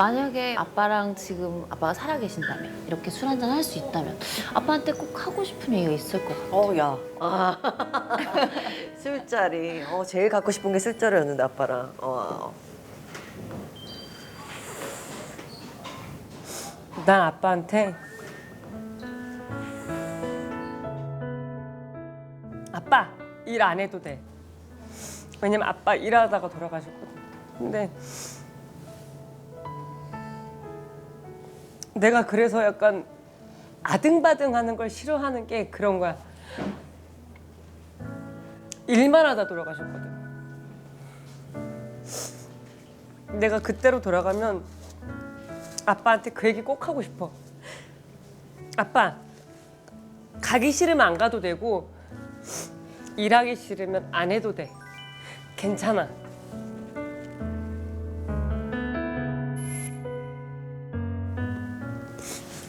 만약에 아빠랑 지금 아빠가 살아계신다면 이렇게 술 한잔 할 수 있다면 아빠한테 꼭 하고 싶은 얘기가 있을 것 같아. 어, 야. 아. 술자리. 어, 제일 갖고 싶은 게 술자리였는데, 아빠랑. 어. 난 아빠한테 아빠 일 안 해도 돼. 왜냐면 아빠 일하다가 돌아가셨거든. 근데 내가 그래서 약간 아등바등 하는 걸 싫어하는 게 그런 거야. 일만 하다 돌아가셨거든. 내가 그때로 돌아가면 아빠한테 그 얘기 꼭 하고 싶어. 아빠, 가기 싫으면 안 가도 되고, 일하기 싫으면 안 해도 돼. 괜찮아.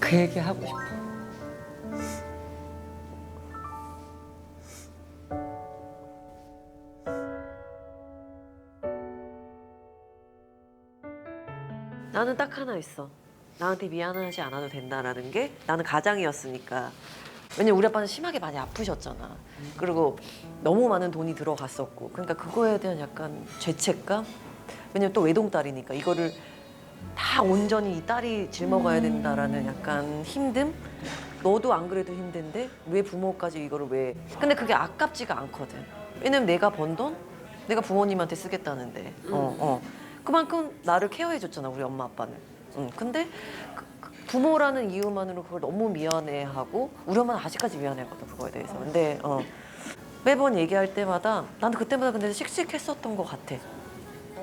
그 얘기 하고 싶어. 나는 딱 하나 있어. 나한테 미안하지 않아도 된다라는 게 나는 가장이었으니까. 왜냐면 우리 아빠는 심하게 많이 아프셨잖아. 그리고 너무 많은 돈이 들어갔었고. 그러니까 그거에 대한 약간 죄책감? 왜냐면 또 외동딸이니까 이거를 다 온전히 이 딸이 짊어가야 된다라는 약간 힘듦? 너도 안 그래도 힘든데 왜 부모까지 이거를 왜? 근데 그게 아깝지가 않거든. 왜냐면 내가 번 돈, 내가 부모님한테 쓰겠다는데. 어, 어. 그만큼 나를 케어해 줬잖아 우리 엄마 아빠는. 응. 근데 그- 그 부모라는 이유만으로 그걸 너무 미안해하고 우리 엄마는 아직까지 미안해하거든 그거에 대해서. 근데 어, 매번 얘기할 때마다 나는 그때마다 근데 씩씩했었던 것 같아.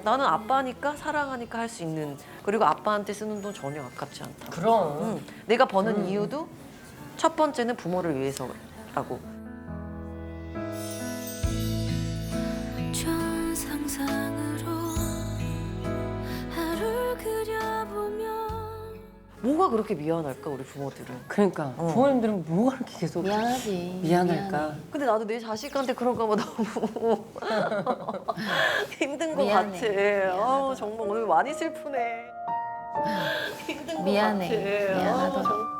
나는 아빠니까 사랑하니까 할 수 있는 그리고 아빠한테 쓰는 돈 전혀 아깝지 않다. 그럼. 응. 내가 버는 이유도 첫 번째는 부모를 위해서라고. 뭐가 그렇게 미안할까 우리 부모들은. 그러니까 어. 부모님들은 뭐가 그렇게 계속 미안하지. 미안할까? 근데 나도 내 자식한테 그런 거면 너무 힘든 것 미안해. 같아. 아 정말 오늘 많이 슬프네. 힘든 것 미안해. 같아. 미안하더라. 아, 정-